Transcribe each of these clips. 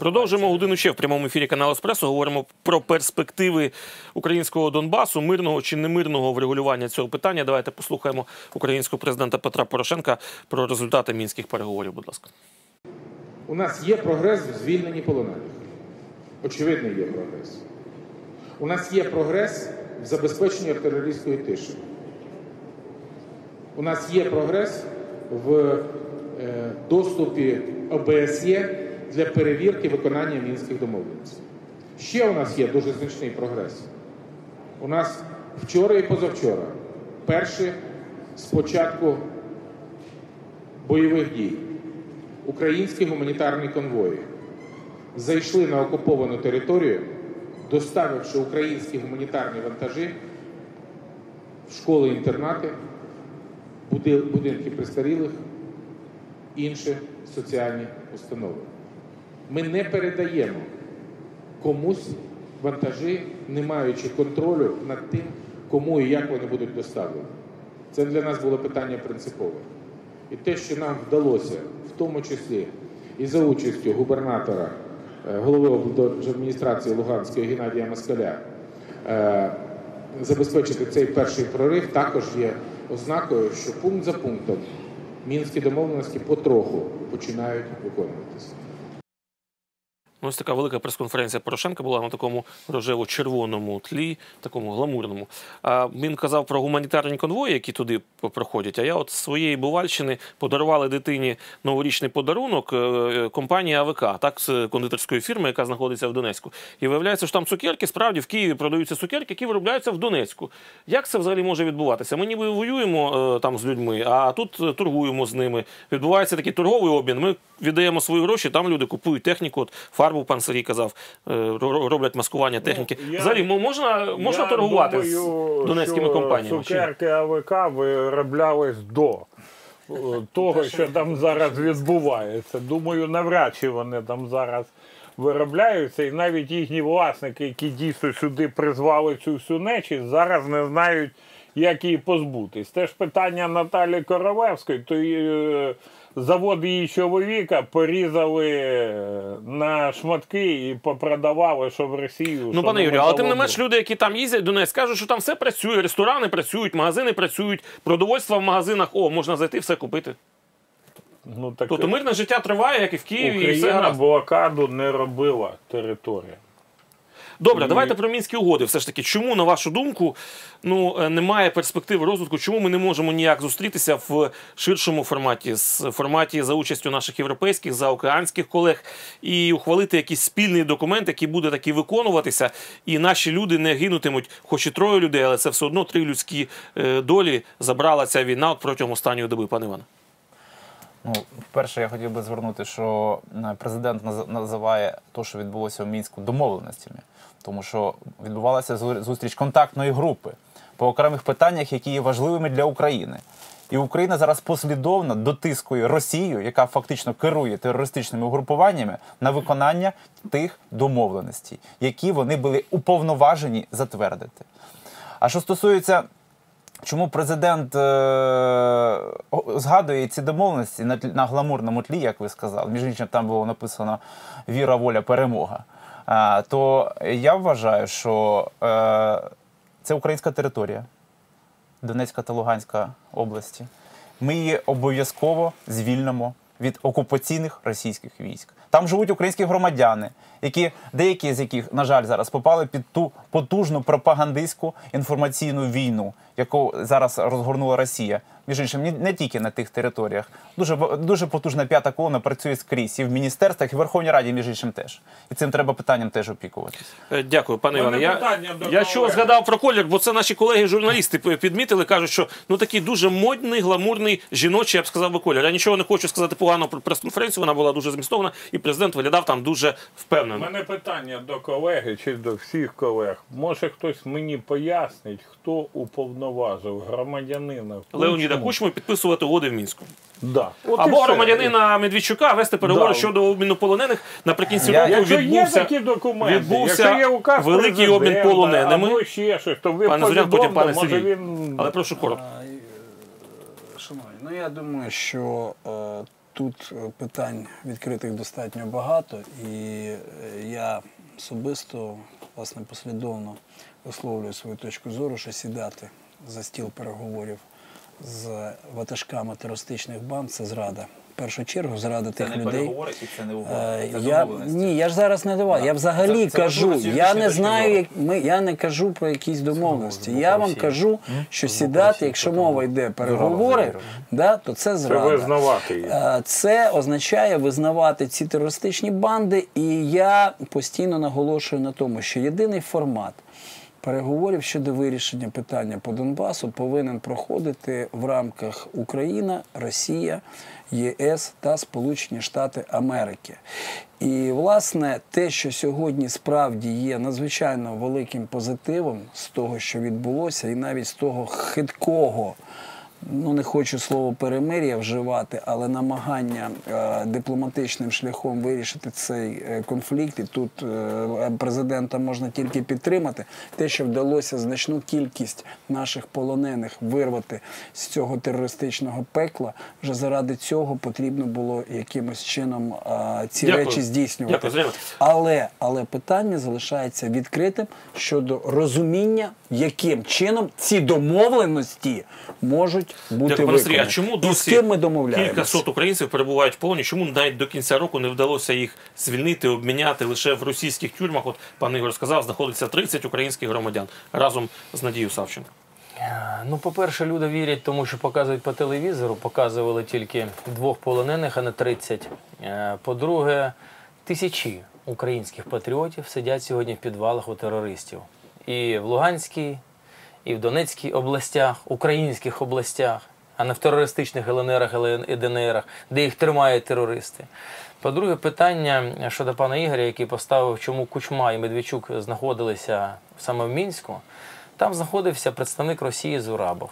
Продовжуємо годину ще в прямому ефірі каналу Еспресо. Говоримо про перспективи українського Донбасу, мирного чи немирного врегулювання цього питання. Давайте послухаємо українського президента Петра Порошенка про результати мінських переговорів. Будь ласка. У нас є прогрес в звільненні полонених. Очевидний є прогрес. У нас є прогрес в забезпеченні артилерійської тиші. У нас є прогрес в е, доступі ОБСЄ для перевірки виконання мінських домовленостей. Ще у нас є дуже значний прогрес. У нас вчора і позавчора перші з початку бойових дій українські гуманітарні конвої зайшли на окуповану територію, доставивши українські гуманітарні вантажі в школи-інтернати, будинки престарілих, інші соціальні установи. Ми не передаємо комусь вантажі, не маючи контролю над тим, кому і як вони будуть доставлені. Це для нас було питання принципове. І те, що нам вдалося, в тому числі і за участю губернатора, е, голови облдержадміністрації Луганської Геннадія Москаля, е, забезпечити цей перший прорив, також є ознакою, що пункт за пунктом мінські домовленості потроху починають виконуватися. Ну, Ось така велика прес-конференція Порошенка була на такому рожево-червоному тлі, такому гламурному. А він казав про гуманітарні конвої, які туди проходять. А я от з своєї Бувальщини подарували дитині новорічний подарунок е, компанії АВК, так, з кондитерської фірми, яка знаходиться в Донецьку. І виявляється, що там цукерки, справді в Києві продаються цукерки, які виробляються в Донецьку. Як це взагалі може відбуватися? Ми ніби воюємо е, там з людьми, а тут е, торгуємо з ними. Відбувається такий торговий обмін. Ми віддаємо свої гроші, там люди купують техніку, от фарбу пан Сергій казав, е, роблять маскування техніки. Ну, я- Взагалі, можна, можна Я торгувати думаю, з донецькими що компаніями? Цукерки АВК вироблялись до е, того, що там зараз відбувається. Думаю, навряд чи вони там зараз виробляються, і навіть їхні власники, які дійсно сюди призвали цю всю нечість, зараз не знають, як її позбутись. Теж питання Наталі Королевської, то е, завод її чоловіка порізали е, на шматки і попродавали, що в Росію. Ну, пане Юрію, але тим не менш люди, які там їздять до Донець, кажуть, що там все працює, ресторани працюють, магазини працюють, продовольство в магазинах, о, можна зайти, все купити. Ну, так Тобто мирне життя триває, як і в Києві, і все Україна гаразд. блокаду не робила територія. Добре, давайте про мінські угоди. Все ж таки, чому, на вашу думку, ну е, немає перспективи розвитку? Чому ми не можемо ніяк зустрітися в ширшому форматі, з форматі за участю наших європейських, заокеанських колег, і ухвалити якийсь спільний документ, який буде таки виконуватися, і наші люди не гинутимуть, хоч і троє людей, але це все одно три людські е, долі забрала ця війна от протягом останньої доби, пане Іване. Ну, вперше я хотів би звернути, що е, президент наз- називає те, що відбулося в мінську, домовленостями, тому що відбувалася зустріч контактної групи по окремих питаннях, які є важливими для України. І Україна зараз послідовно дотискує Росію, яка фактично керує терористичними угрупуваннями, на виконання тих домовленостей, які вони були уповноважені затвердити. А що стосується Чому президент е, згадує ці домовленості на, на гламурному тлі, як ви сказали, між іншим там було написано віра, воля, перемога. То я вважаю, що е, це українська територія, Донецька та Луганська області. Ми її обов'язково звільнимо від окупаційних російських військ. Там живуть українські громадяни, які деякі з яких, на жаль, зараз попали під ту потужну пропагандистську інформаційну війну, яку зараз розгорнула Росія. Між іншим, не, не тільки на тих територіях. Дуже дуже потужна п'ята колона працює скрізь і в міністерствах, і в Верховній Раді, між іншим, теж. І цим треба питанням теж опікуватися. Е, Дякую, пане Іване. Я, я що згадав про колір, бо це наші колеги-журналісти підмітили, кажуть, що ну такий дуже модний, гламурний, жіночий, я б сказав би колір. Я нічого не хочу сказати погано про прес-конференцію, вона була дуже змістовна, і президент виглядав там дуже У мене питання до колеги чи до всіх колег. Може хтось мені пояснить, хто уповноважив громадянина Леоніда Кучму? Кучму підписувати угоди в Мінську. Да. От Або громадянина Медведчука вести переговори Да. щодо обміну полонених наприкінці року Якщо є відбувся, такі документи, відбувся якщо є указ великий обмін полоненими. або ще щось, то ви Пане Зорян, потім пане може Сергій. він... Але прошу коротко. А, Шановні, ну я думаю, що е, тут е, питань відкритих достатньо багато, і е, я особисто, власне, послідовно висловлюю свою точку зору, що сідати за стіл переговорів з ватажками терористичних банд це зрада. В першу чергу зрада Це тих не людей. переговори і це не угода. Е, Це я, ні, я ж зараз не давав. Я взагалі Це- це кажу, я не знаю, як ми, я не кажу про якісь домовленості. Я вам кажу, що сідати, якщо мова йде переговори, да, то це Це визнавати її. Е, Це означає визнавати ці терористичні банди, і я постійно наголошую на тому, що єдиний формат переговорів щодо вирішення питання по Донбасу повинен проходити в рамках Україна, Росія, ЄС та Сполучені Штати Америки. І власне те, що сьогодні справді є надзвичайно великим позитивом з того, що відбулося, і навіть з того хиткого ну не хочу слово перемир'я вживати, але намагання е, дипломатичним шляхом вирішити цей е, конфлікт, і тут е, президента можна тільки підтримати. Те, що вдалося значну кількість наших полонених вирвати з цього терористичного пекла, вже заради цього потрібно було якимось чином е, ці Дякую. речі здійснювати. Дякую, Але, але питання залишається відкритим щодо розуміння, яким чином ці домовленості можуть бути Дякую, пане А чому І з ким ми домовляємося? кілька сот українців перебувають в полоні? Чому навіть до кінця року не вдалося їх звільнити, обміняти лише в російських тюрмах? От пан Ігор сказав, знаходиться 30 українських громадян разом з Надією Савченко. Ну, по-перше, люди вірять, тому що показують по телевізору, показували тільки двох полонених, а не 30. Е, По-друге, тисячі українських патріотів сидять сьогодні в підвалах у терористів. І в Луганській, і в Донецькій областях, українських областях, а не в терористичних ЛНРах і ДНРах, де їх тримають терористи. По-друге, питання щодо пана Ігоря, який поставив, чому Кучма і Медведчук знаходилися саме в Мінську. Там знаходився представник Росії Зурабов.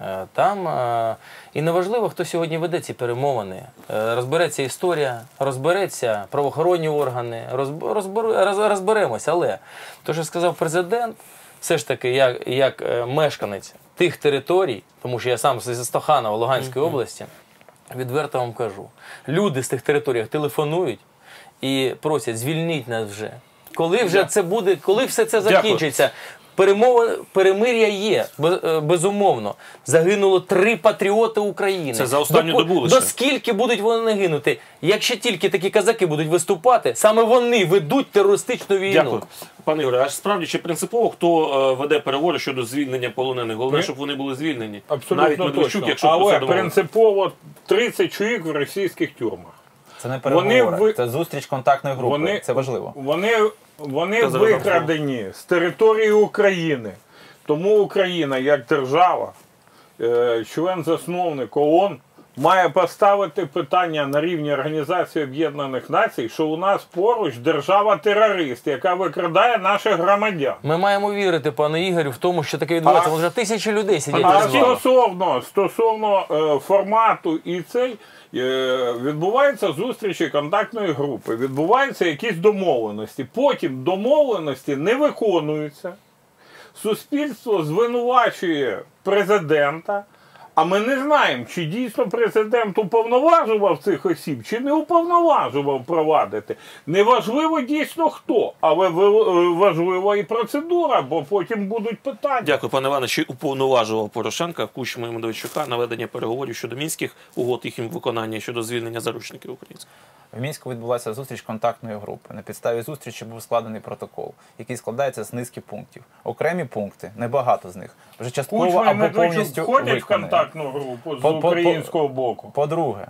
Е, Там е, і неважливо, хто сьогодні веде ці перемовини. Е, Розбереться історія, розбереться правоохоронні органи, розберемося. Але то, що сказав президент, все ж таки, як, як е, мешканець тих територій, тому що я сам з Стаханова Луганської області, відверто вам кажу, люди з тих територій телефонують і просять, звільніть нас вже. Коли вже це буде, коли все це закінчиться? Перемова, перемир'я є, без- е, безумовно. Загинуло три патріоти України. Це за останню До- добу лише. До скільки будуть вони гинути? Якщо тільки такі казаки будуть виступати, саме вони ведуть терористичну війну. Дякую. Пане Ігоре, а справді чи принципово хто е, веде переговори щодо звільнення полонених? Головне, Ми- щоб вони були звільнені. Абсолютно Навіть Медведчук, точно. якщо Але принципово 30 чоловік в російських тюрмах. Це не переговори, вони, це зустріч контактної групи. Вони, Це важливо. Вони, вони Це викрадені з території України. Тому Україна, як держава, е, член-засновник ООН, має поставити питання на рівні Організації Об'єднаних Націй, що у нас поруч держава-терорист, яка викрадає наших громадян. Ми маємо вірити, пане Ігорю, в тому, що таке відбувається. А- Може, тисячі людей сидять А стосовно, стосовно е, формату і цей е, відбуваються зустрічі контактної групи, відбуваються якісь домовленості. Потім домовленості не виконуються. Суспільство звинувачує президента. А ми не знаємо, чи дійсно президент уповноважував цих осіб, чи не уповноважував провадити. Неважливо дійсно хто, але важлива і процедура, бо потім будуть питання. Дякую, пане Іване. Чи уповноважував Порошенка Кучма і Медведчука на ведення переговорів щодо мінських угод, їхнім виконання щодо звільнення заручників українських? В Мінську відбулася зустріч контактної групи. На підставі зустрічі був складений протокол, який складається з низки пунктів. Окремі пункти, небагато з них, вже частково Кучма або повністю входять в контактну групу з По- українського боку. По-друге,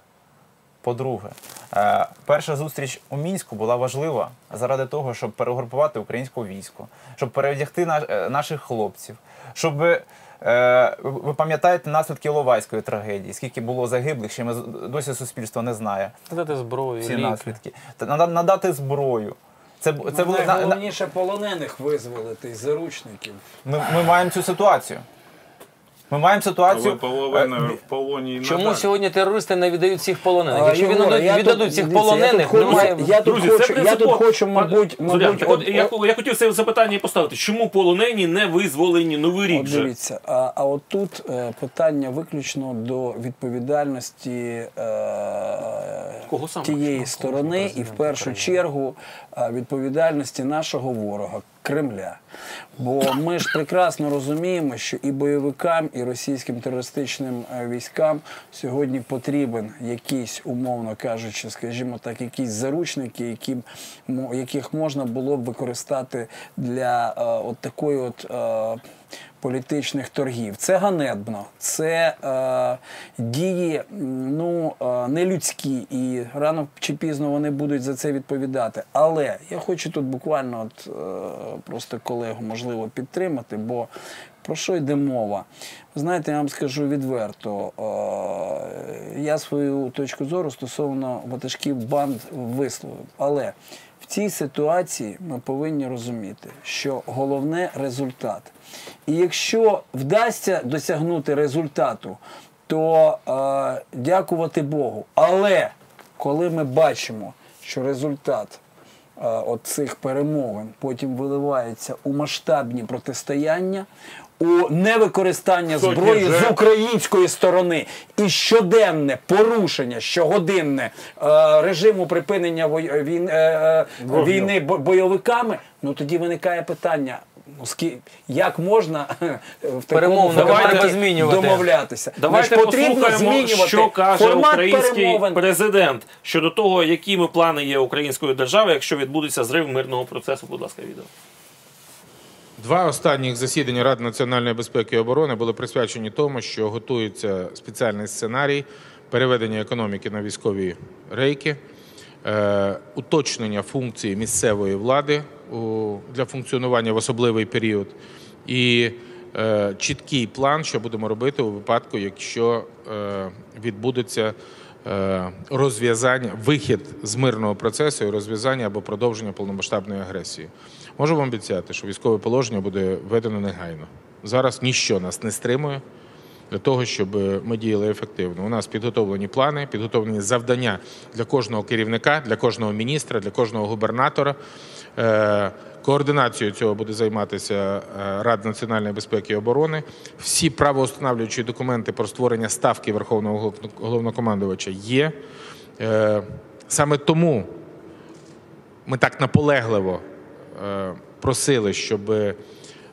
по-друге, е, перша зустріч у мінську була важлива заради того, щоб перегрупувати українське військо, щоб перевдягти е, наших хлопців, щоб. Е, ви- пам'ятаєте наслідки Ловайської трагедії, скільки було загиблих, ще ми досі суспільство не знає Надати зброю, всі ліки. наслідки. Надати зброю. Це, це було, на- на- Найголовніше полонених визволити із заручників. ми, ми маємо цю ситуацію. Ми маємо Але ситуацію. половина е, в полоні Чому надалі. сьогодні терористи не віддають всіх полонених? А, Якщо Єгоре, віддадуть, я віддадуть тут- всіх полонених, я тут немає. хочу- я тут Друзі, хочу, це я тут хочу, мабуть, Зорян, мабуть, так от, от- я, я хотів це запитання поставити. Чому полонені не визволені новий рік От вже? дивіться, а, а от тут е, питання виключно до відповідальності е, Кого саме? тієї сторони, і в першу чергу е, відповідальності нашого ворога Кремля. Бо ми ж прекрасно розуміємо, що і бойовикам, і російським терористичним е, військам сьогодні потрібен якийсь, умовно кажучи, скажімо так, якісь заручники, які, яких можна було б використати для е, от такої от. Політичних торгів. Це ганебно, це е, дії ну, е, нелюдські, і рано чи пізно вони будуть за це відповідати. Але я хочу тут буквально от, е, просто колегу можливо підтримати, бо про що йде мова? Знаєте, я вам скажу відверто, е, я свою точку зору стосовно ватажків банд висловив. Але в цій ситуації ми повинні розуміти, що головне результат. І якщо вдасться досягнути результату, то е, дякувати Богу. Але коли ми бачимо, що результат е, цих перемовин потім виливається у масштабні протистояння, у невикористання Сотні зброї з української сторони і щоденне порушення щогодинне е, режиму припинення вой- війн, е, е, війни бойовиками, ну тоді виникає питання. ну, Як можна в такому змінювати. домовлятися? Давайте потрібно змінювати що каже формат український перемовин. президент щодо того, якими плани є української держави, якщо відбудеться зрив мирного процесу. Будь ласка, відео. Два останніх засідання Ради національної безпеки і оборони були присвячені тому, що готується спеціальний сценарій переведення економіки на військові рейки, е, уточнення функції місцевої влади для функціонування в особливий період і е, чіткий план, що будемо робити у випадку, якщо е, відбудеться розв'язання, вихід з мирного процесу і розв'язання або продовження повномасштабної агресії. Можу вам обіцяти, що військове положення буде введено негайно. Зараз ніщо нас не стримує для того, щоб ми діяли ефективно. У нас підготовлені плани, підготовлені завдання для кожного керівника, для кожного міністра, для кожного губернатора. Координацією цього буде займатися е, Рада національної безпеки і оборони. Всі правоустановлюючі документи про створення ставки Верховного головнокомандувача є. Е, Саме тому ми так наполегливо е, просили, щоб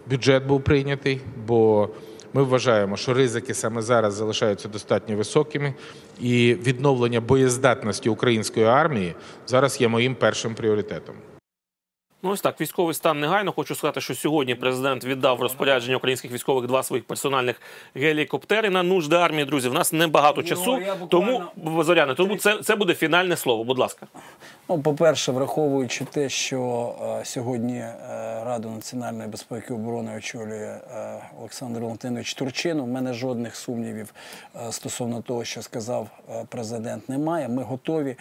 бюджет був прийнятий, бо ми вважаємо, що ризики саме зараз залишаються достатньо високими, і відновлення боєздатності української армії зараз є моїм першим пріоритетом. Ну ось так, військовий стан негайно. Хочу сказати, що сьогодні президент віддав розпорядження українських військових два своїх персональних гелікоптери на нужди армії. Друзі, в нас небагато Ну, часу, я буквально- тому Зоряне, тому це, це буде фінальне слово. Будь ласка. Ну, по-перше, враховуючи те, що е, сьогодні е, Раду національної безпеки і оборони очолює е, Олександр Валентинович Турчин, у мене жодних сумнівів е, стосовно того, що сказав е, президент, немає. Ми готові.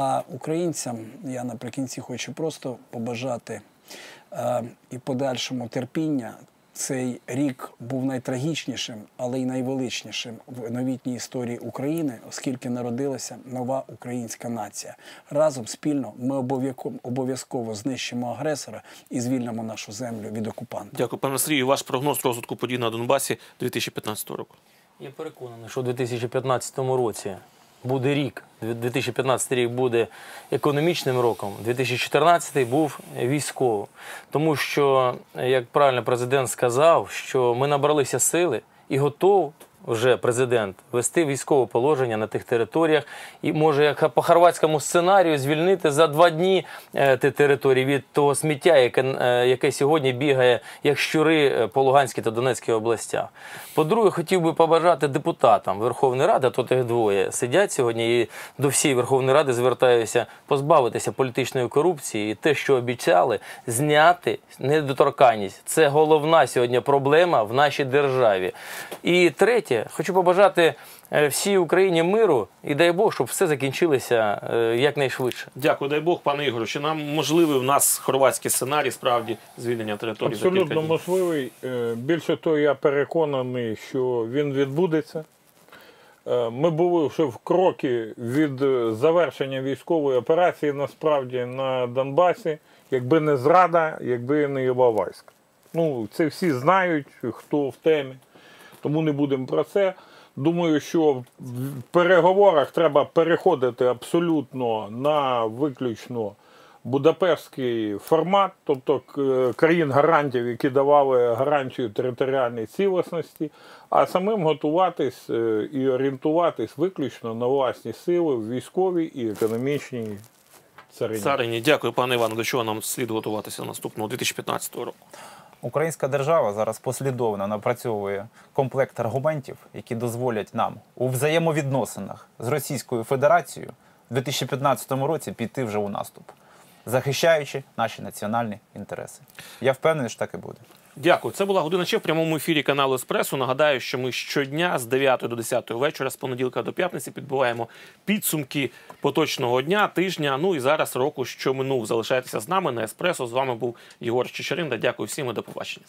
А українцям я наприкінці хочу просто побажати е, і подальшому терпіння. Цей рік був найтрагічнішим, але й найвеличнішим в новітній історії України, оскільки народилася нова українська нація. Разом спільно ми обов'язково знищимо агресора і звільнимо нашу землю від окупанта. Дякую, пане Сергію. Ваш прогноз розвитку подій на Донбасі 2015 року. Я переконаний, що у 2015 році буде рік. 2015 рік буде економічним роком, 2014 був військовим. Тому що, як правильно президент сказав, що ми набралися сили і готов вже президент вести військове положення на тих територіях і може як по хорватському сценарію звільнити за два дні е, ті території від того сміття, яке, е, яке сьогодні бігає як щури е, по Луганській та Донецькій областях. По-друге, хотів би побажати депутатам Верховної Ради, а тут їх двоє сидять сьогодні, і до всієї Верховної Ради звертаюся позбавитися політичної корупції і те, що обіцяли, зняти недоторканність. Це головна сьогодні проблема в нашій державі. І третє. Третє, хочу побажати е, всій Україні миру і дай Бог, щоб все закінчилося е, якнайшвидше. Дякую, дай Бог, пане Ігорю. Чи нам можливий в нас хорватський сценарій справді звільнення території Абсолютно можливий. Е, Більше того, я переконаний, що він відбудеться. Ми були вже в кроки від завершення військової операції насправді на Донбасі, якби не зрада, якби не Іловайськ. Ну, це всі знають, хто в темі, тому не будемо про це. Думаю, що в переговорах треба переходити абсолютно на виключно Будапештський формат, тобто країн гарантів, які давали гарантію територіальної цілісності, а самим готуватись е, і орієнтуватись виключно на власні сили в військовій і економічній царині. Царині, дякую, пане Іване. До чого нам слід готуватися наступного 2015 року? Українська держава зараз послідовно напрацьовує комплект аргументів, які дозволять нам у взаємовідносинах з Російською Федерацією в 2015 році піти вже у наступ, захищаючи наші національні інтереси. Я впевнений, що так і буде. Дякую. Це була година ще в прямому ефірі каналу Еспресо. Нагадаю, що ми щодня з 9 до 10 вечора, з понеділка до п'ятниці, підбиваємо підсумки поточного дня, тижня. Ну і зараз року, що минув. Залишайтеся з нами на Еспресо. З вами був Єгор Чечеринда. Дякую всім і до побачення.